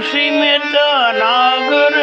ಋಷಿ ಮಿತ ನಾಗರ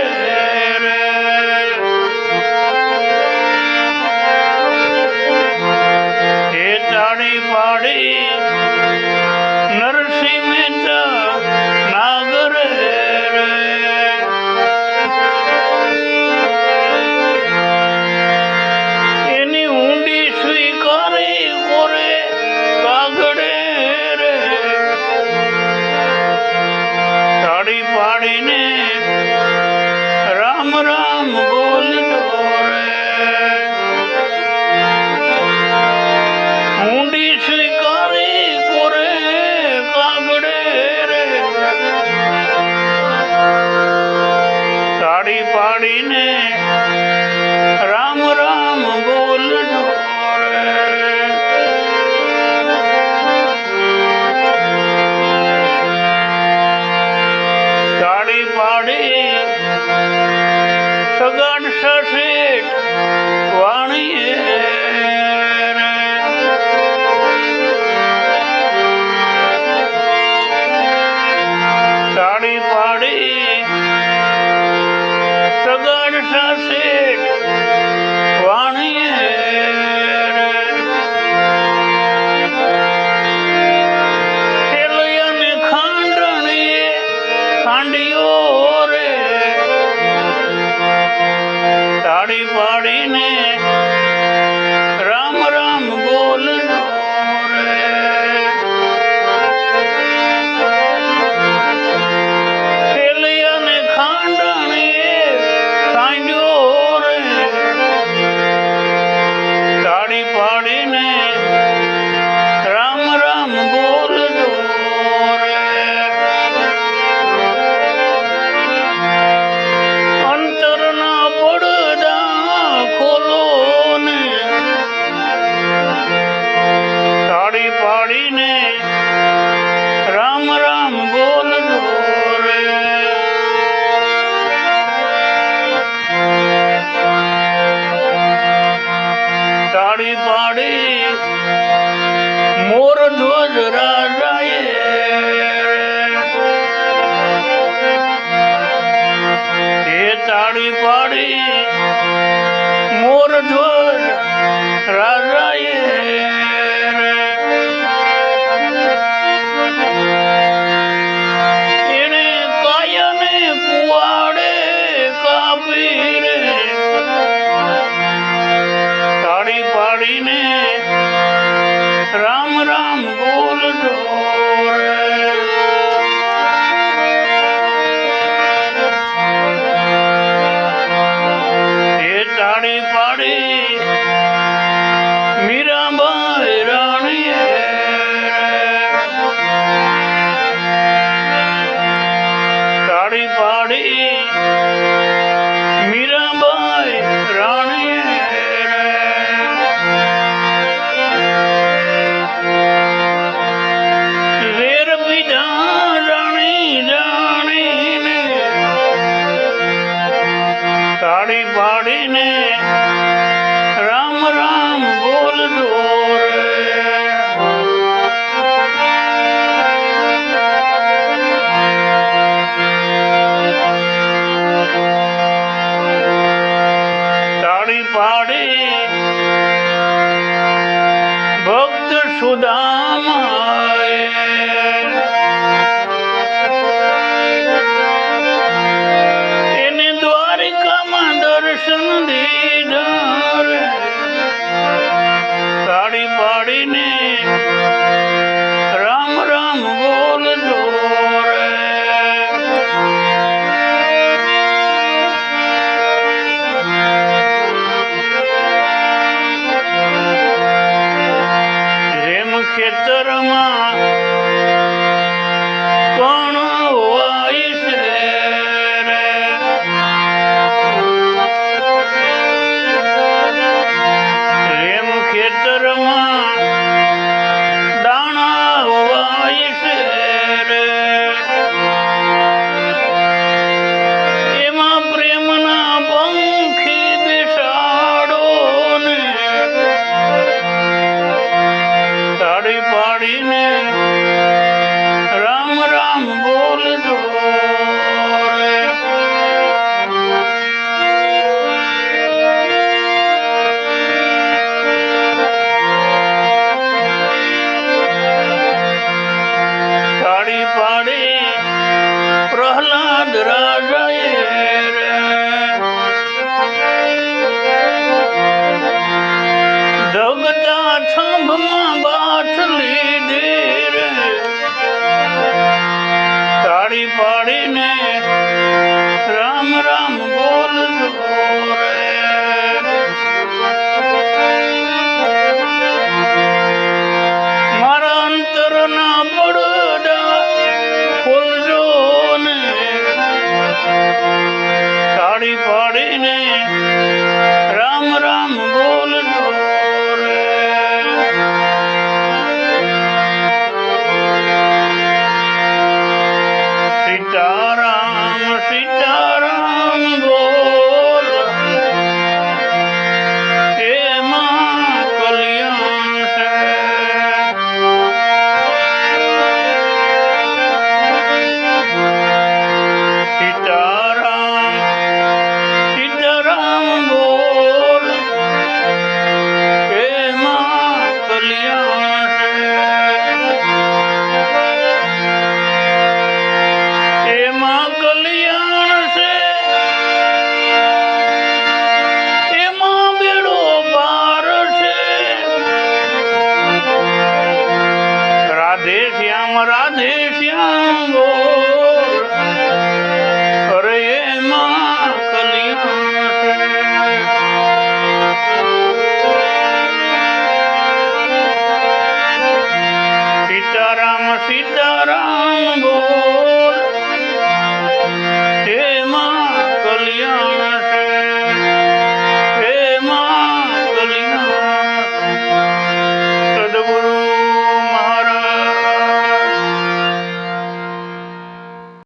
મોર સુદામ એને દ્વારિકામાં દર્શન દીધા. தானாவாய் தானாவாய் Marine. શ્યામ બોલ અરે એમાં કલ્યાણ સીતારામ સીતારામ